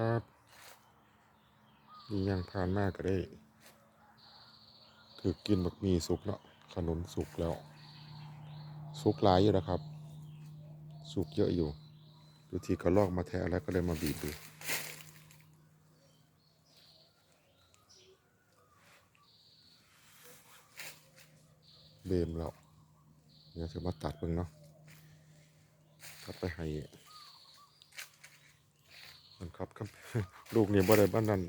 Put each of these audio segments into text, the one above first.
ครับนี่ยังทานมากก็ได้ถือกินบักมีสุกแล้วขนมสุกแล้ว สุกหลายอยู่นะครับ สุกเยอะอยู่ดูทีก็ลอกมาแทะแล้วก็เลยมาบีบดูเบมแล้วเดี๋ยวจะมาตัดเบิ่งเนาะตัดไปให้ นครับครับ ลูกนี่บ่ได้บ้านนั่น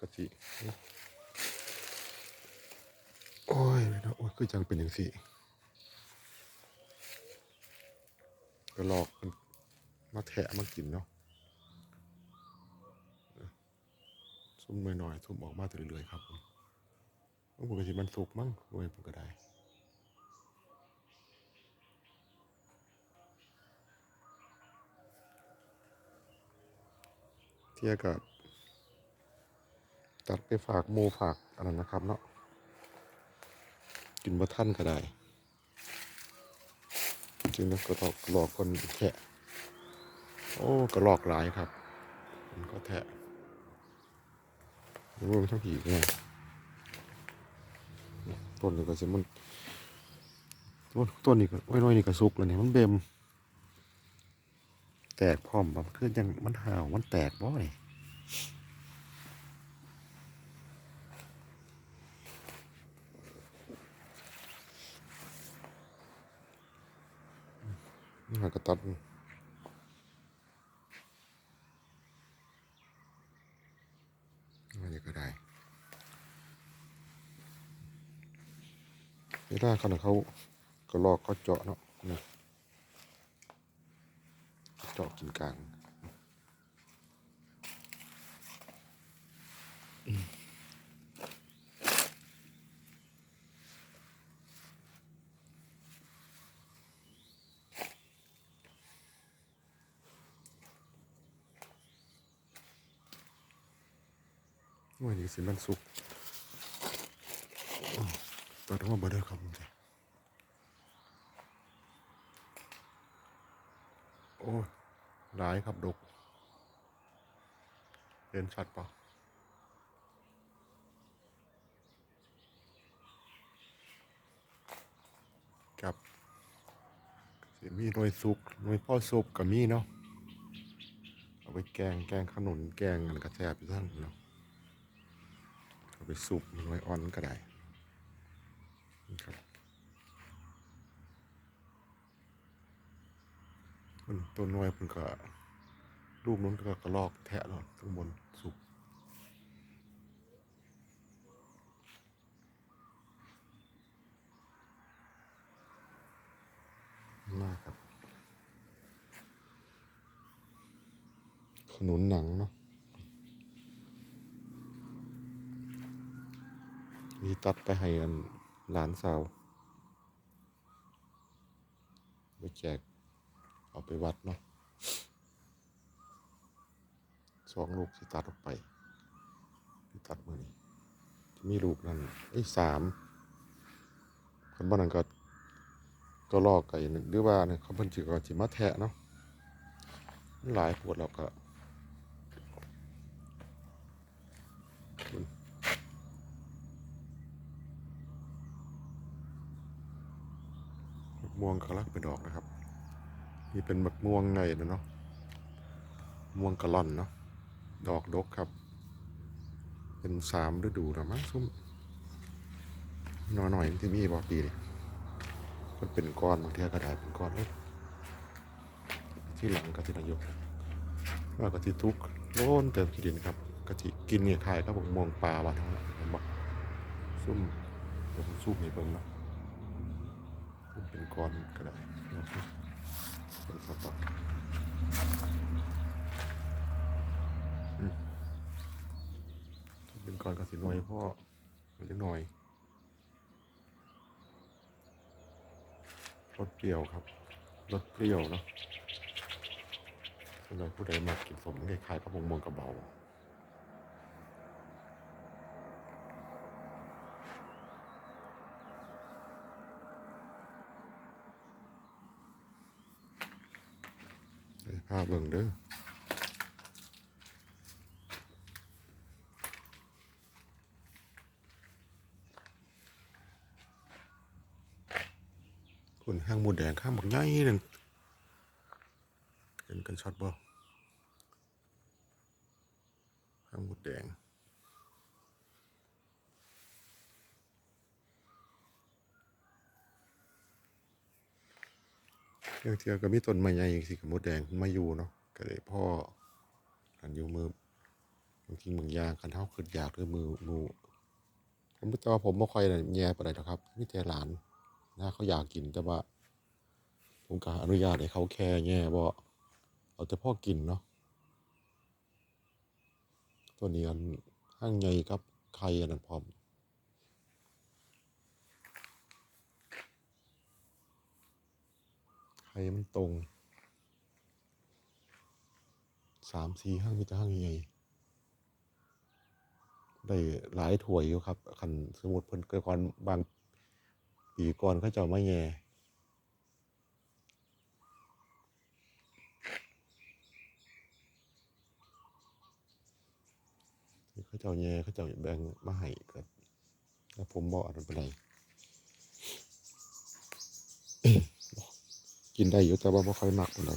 กะจิโอ้ยเนาะโอ้ยคือจังเป็นอย่างสี่ก็หลอกมันมาแทะมากินเนาะซุ่มหน่อยๆซุ่มออกมาต่เรื่อยๆครับผมโอ้ปกติมันสุกมั้งโอ้ยผมก็ได้ ทียกับตัดไปฝากหมูฝากอันนั้นนะครับเนาะกินบ่ท่านก็ได้ จริงๆแล้วก็ตอกหลอกคนแทะ โอ้กระลอกหลายครับ มันก็แทะรวมทั้งผีไงต้นนี้ก็สิมันต้นต้นนี้ก็ไว้น้อยนี่ก็สุกแล้วเนี่ยมันเบม แตกพร้อมแบบคือยังมันห่าวมันแตกบ่อยนี่หากระตัดอะไรก็ได้เวลาเขาน่ะเขาก็ลอกเขาเจาะเนาะนะ เจาะกินกลางวันนี้สิมันสุกตัดออกมาบ่ได้ครับผมโอ้ หลายครับดกเห็นชัดปะครับสิมีหน่วยสุกหน่วยพ่อสุกกับมีเนาะเอาไปแกงแกงขนุนแกงอะไรกระแทบอยู่ท่านเนาะเอาไปสุกหน่วยอ่อนก็ได้นี่ครับ มันตัวน่วยมันก็ลูกนู้นก็กระลอกแทะแล้วข้างบนสุกมากครับขนุนหนังเนาะมีตัดไปให้อันหลานสาว ไปแจก เอาไปวัดเนาะสองลูกที่ตัดออกไปที่ตัดมือนี้จะมีลูกนั่นไอ้สามคนบ้านนั้นก็ก็ลอกไก่หรือว่าเนี่ยเขาเพิ่นจิก็จิมาแทะเนาะมันหลายปวดเราก็มะม่วงกระลักเป็นดอกนะครับ นี่เป็นมะม่วงไงนะเนาะม่วงกะล่อนเนาะดอกดกครับ เป็นสามฤดูนะมั้งซุ่มน้อยหน่อยที่มีบอปีนี่มันเป็นก้อนบางทีก็ได้เป็นก้อนเล็กที่หลังก็ที่นายกว่าก็ที่ทุกโล้นเติมขี้ดินครับกะทิกินเนี่ยคายครับผมมองปลาวัดทั้งนั้นผมบอกซุ่มเดี๋ยวผมซุ่มให้เบิ่งเนาะเป็นก้อนก็ได้ เป็นสต๊อกอืมถ้าเป็นก้อนกสิหน่อยพ่อเล็กหน่อยรสเปรี้ยวครับรสเปรี้ยวเนาะสำหรับผู้ใดมากินสมคล้ายๆกับมงมงกระเบาาเบิ่งเด้อคุณห้างหมูแดงข้างหมกย่อยหนึ่งเห็นกันช็อตบ่ห้างหมูแดง เที่ยวเที่ยวก็มีต้นไม้ใหญ่อย่างสิกับมดแดงมาอยู่เนาะก็เลยพ่อกันอยู่มือบางทีบางอย่างคันเท้าขึ้นอยากหรือมือมือผมแต่ว่าผมไม่ค่อยแย่ปานหรอกครับมีแต่หลานนะเขาอยากกินแต่ว่า ผมก็อนุญาตให้เขาแค่แย่บ่เอาแต่พ่อกินเนาะตัวนี้อันห้างใหญ่ครับไข่อันนั้นพร้อม ไข่มันตรงสามสี่ห้างมีแต่ห้างใหญ่ได้หลายถ้วยอยู่ครับคันสมมุติเพิ่นเกิดก่อนบางปีก่อนเขาเจ้ามาแย่เขาเจ้าแย่เขาเจ้าแบ่งมาให้ก็แล้วผมบอกอันนั้นเป็นไร กินได้อยู่แต่ว่าไม่ค่อยมักปานใด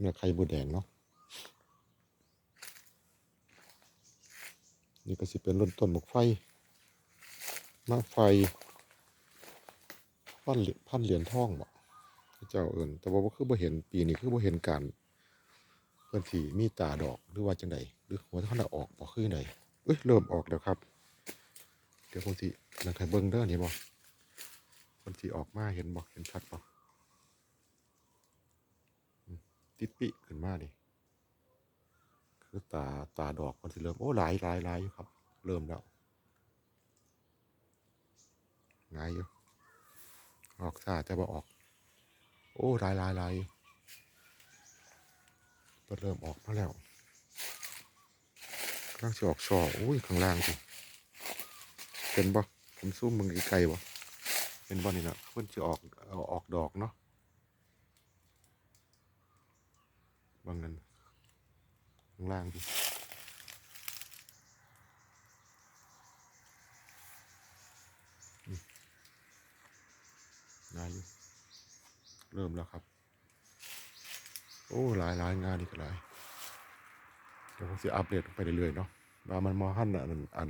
เนี่ยไข่บูแดงเนาะนี่ก็สิเป็นต้นต้นหมกไฟมะไฟพันเหรียญพันเหรียญทองบ่เขาเจ้าเอิญแต่ว่าคือบ่เห็นปีนี้คือบ่เห็นการเพิ่นสิมีตาดอกหรือว่าจังไดหรือหัวท่านออกบ่คือไดเอ้ยเริ่มออกแล้วครับ เดี๋ยวผมสินั่นใครเบิ่งเด้อนี่บ่ มันสีออกมาเห็นบอกเห็นชัดปะอืมติดปิขึ้นมาดิคือตาตาดอกมันสิเริ่มโอ้หลายหลายหลายอยู่ครับ เริ่มแล้วงายอยู่ออกซาแต่ว่ออก โอ้หลายหลายหลายก็เริ่มออกมาแล้วกำลังจะออกช่ออุ้ยข้างล่างสิเป็นบ่ผมซูมมึงไกลๆบ่ เป็นบอลนี่แหละเพิ่นจะออกออกดอกเนาะบางนั้นข้างล่างดิอืมงานอยู่เริ่มแล้วครับ โอ้หลายหลายงานนี่ก็หลายเดี๋ยวผมจะอัปเดตไปเรื่อยๆเนาะว่ามันมอหันอันอัน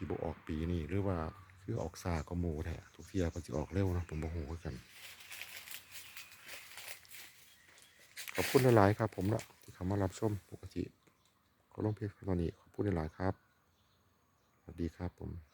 ที่บออกปีนี่หรือว่าคือออกซาก็หมูแท้ทุกเทียมันจะออกเร็วนะผมบอกหูกันขอบคุณหลาย ๆ ครับ ผมละที่เข้ามารับชมปกติขอลงเพจตอนนี้ขอบคุณหลาย ๆ ครับ สวัสดีครับผม